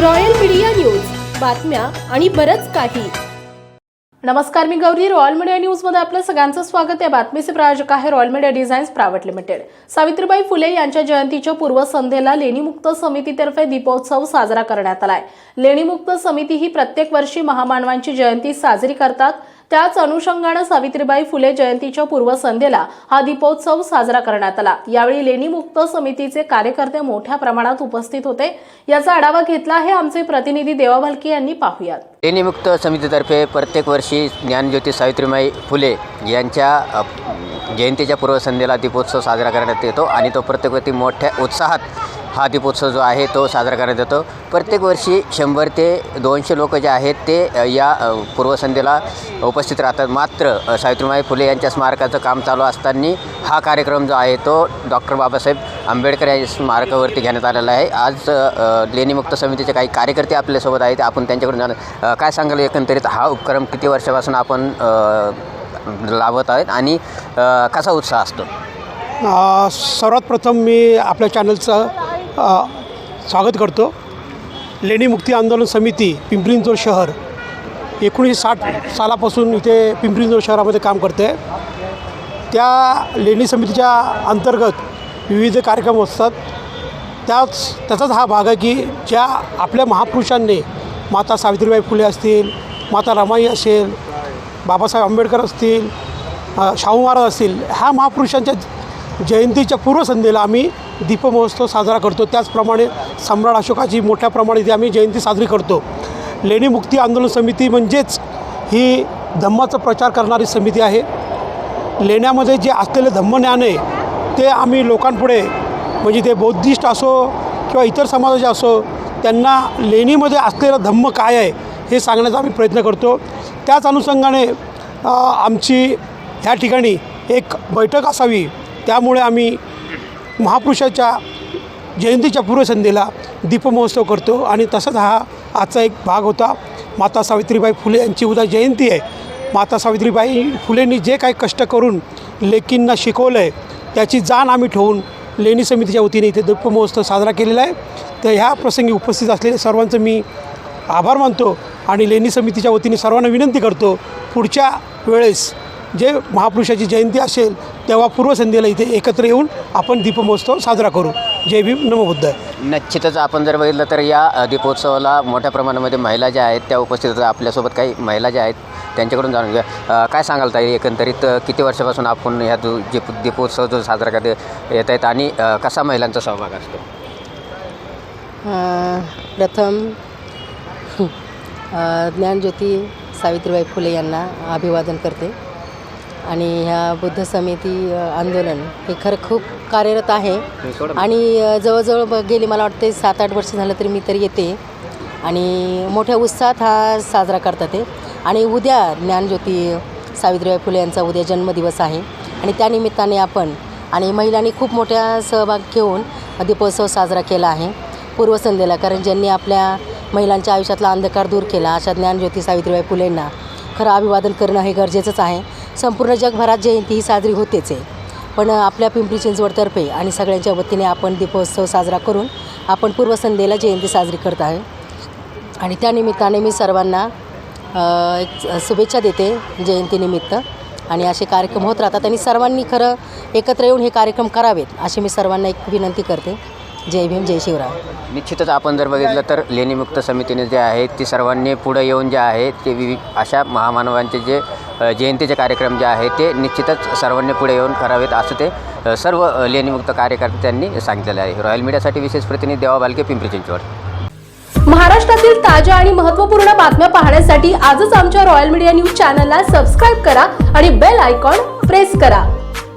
Royal media news. बातम्या आणि बरच काही. नमस्कार मी गौरी. रॉयल मीडिया न्यूजमध्ये आपलं सगळ्यांचं स्वागत. आहे बातमीचे प्रायोजक आहे royal media designs private limited. Savitribai Phule यांच्या जयंतीच्या पूर्वसंध्येला लेणीमुक्त समितीतर्फे दीपोत्सव साजरा करण्यात आलाय. लेणीमुक्त समिती ही प्रत्येक वर्षी महामानवांची जयंती साजरी करतात. त्याच अनुषंगानं सावित्रीबाई फुले जयंतीच्या पूर्वसंध्येला हा दीपोत्सव साजरा करण्यात आला. यावेळी लेणीमुक्त समितीचे कार्यकर्ते मोठ्या प्रमाणात उपस्थित होते. याचा आढावा घेतला आहे आमचे प्रतिनिधी देवा भालके यांनी. पाहूयात. लेणीमुक्त समितीतर्फे प्रत्येक वर्षी ज्ञानज्योती सावित्रीबाई फुले यांच्या जयंतीच्या पूर्वसंध्येला दीपोत्सव साजरा करण्यात येतो आणि तो प्रत्येक वर्षी मोठ्या उत्साहात हा दीपोत्सव जो आहे तो साजरा करण्यात येतो. प्रत्येक वर्षी शंभर ते दोनशे लोक जे आहेत ते या पूर्वसंध्येला उपस्थित राहतात. मात्र सावित्रीबाई फुले यांच्या स्मारकाचं काम चालू असताना हा कार्यक्रम जो आहे तो डॉक्टर बाबासाहेब आंबेडकर या स्मारकावरती घेण्यात आलेला आहे. आज लेणीमुक्त समितीचे काही कार्यकर्ते आपल्यासोबत आहेत. आपण त्यांच्याकडून जाणं काय सांगाल? एकंदरीत हा उपक्रम किती वर्षापासून आपण लावत आहेत आणि कसा उत्साह असतो? सर्वात प्रथम मी आपल्या चॅनलचं स्वागत करतो. लेणी मुक्ती आंदोलन समिती पिंपरी शहर. एकोणीसशे साठ सालापासून इथे पिंपरी शहरामध्ये काम करते. त्या लेणी समितीच्या अंतर्गत विविध कार्यक्रम असतात. त्याच त्याचाच हा भाग आहे की ज्या आपल्या महापुरुषांनी माता सावित्रीबाई फुले असतील माता रमाई असेल बाबासाहेब आंबेडकर असतील शाहू महाराज असतील ह्या महापुरुषांच्या जयंतीच्या पूर्वसंध्येला आम्ही दीपमहोत्सव साजरा करतो. त्याचप्रमाणे सम्राट अशोकाची मोठ्या प्रमाणात इथे आम्ही जयंती साजरी करतो. लेणी मुक्ती आंदोलन समिती म्हणजेच ही धम्माचा प्रचार करणारी समिती आहे. लेण्यामध्ये जे असलेले धम्मज्ञान आहे ते आम्ही लोकांपुढे म्हणजे ते बौद्धिस्ट असो किंवा इतर समाजाचे असो त्यांना लेणीमध्ये असलेलं धम्म काय आहे हे सांगण्याचा आम्ही प्रयत्न करतो. त्याच अनुषंगाने आमची ह्या ठिकाणी एक बैठक असावी. त्यामुळे आम्ही महापुरुषाच्या जयंतीच्या पूर्वसंध्येला दीपमहोत्सव करतो आणि तसाच हा आजचा एक भाग होता. माता सावित्रीबाई फुले यांची उद्या जयंती आहे. माता सावित्रीबाई फुलेंनी जे काही कष्ट करून लेकींना शिकवलं आहे त्याची जाण आम्ही ठेवून लेणी समितीच्या वतीने इथे दीपमहोत्सव साजरा केलेला आहे. तर ह्या प्रसंगी उपस्थित असलेल्या सर्वांचं मी आभार मानतो आणि लेणी समितीच्या वतीने सर्वांना विनंती करतो पुढच्या वेळेस जे महापुरुषाची जयंती असेल तेव्हा पूर्वसंध्येला इथे एकत्र येऊन आपण दीपमहोत्सव साजरा करू. जय भीम नमबुद्ध निश्चितच आपण जर बघितलं तर या दीपोत्सवाला मोठ्या प्रमाणामध्ये महिला ज्या आहेत त्या उपस्थित आहेत आपल्यासोबत काही महिला ज्या आहेत त्यांच्याकडून जाणून घ्या काय सांगाल ताई एकंदरीत किती वर्षापासून आपण ह्या जो जे दीपोत्सव जो साजरा करते येत आहेत आणि कसा महिलांचा सहभाग असतो? प्रथम ज्ञानज्योती सावित्रीबाई फुले यांना अभिवादन करते. आणि ह्या बुद्ध समिती आंदोलन हे खरं खूप कार्यरत आहे. आणि अ, जवळजवळ गेली मला वाटते सात आठ वर्ष झालं तरी मी तरी येते. आणि मोठ्या उत्साहात हा साजरा करतात ते. आणि उद्या ज्ञानज्योती सावित्रीबाई फुले यांचा उद्या जन्मदिवस आहे. आणि त्यानिमित्ताने आपण आणि महिलांनी खूप मोठ्या सहभाग घेऊन दीपोत्सव साजरा केला आहे. पूर्वसंध्येला कारण ज्यांनी आपल्या महिलांच्या आयुष्यातला अंधकार दूर केला अशा ज्ञानज्योती सावित्रीबाई फुलेंना खरं अभिवादन करणं हे गरजेचंच आहे. संपूर्ण जगभरात जयंती ही साजरी होतेच आहे. पण आपल्या पिंपरी चिंचवडतर्फे आणि सगळ्यांच्या वतीने आपण दीपोत्सव साजरा करून आपण पूर्वसंध्येला जयंती साजरी करत आहे. आणि त्यानिमित्ताने मी सर्वांना एक शुभेच्छा देते जयंतीनिमित्त आणि असे कार्यक्रम होत राहतात आणि सर्वांनी खरं एकत्र येऊन हे कार्यक्रम करावेत अशी मी सर्वांना एक विनंती करते. जय भीम जय शिवराय. निश्चितच आपण जर बघितलं तर लेणीमुक्त समितीने जे आहे ती सर्वांनी पुढे येऊन जे आहे ते विविध अशा महामानवांचे जे जयंतीचे कार्यक्रम जे आहे ते निश्चितच सर्वांनी पुढे येऊन करावेत असं ते सर्व लेणीमुक्त कार्यकर्त्यांनी सांगितलेलं आहे. रॉयल मीडियासाठी विशेष प्रतिनिधी देवा बालके पिंपरी चिंचवड. महाराष्ट्रातील ताज्या आणि महत्त्वपूर्ण बातम्या पाहण्यासाठी आजच आमच्या रॉयल मीडिया न्यूज चॅनलला सबस्क्राईब करा आणि बेल आयकॉन प्रेस करा.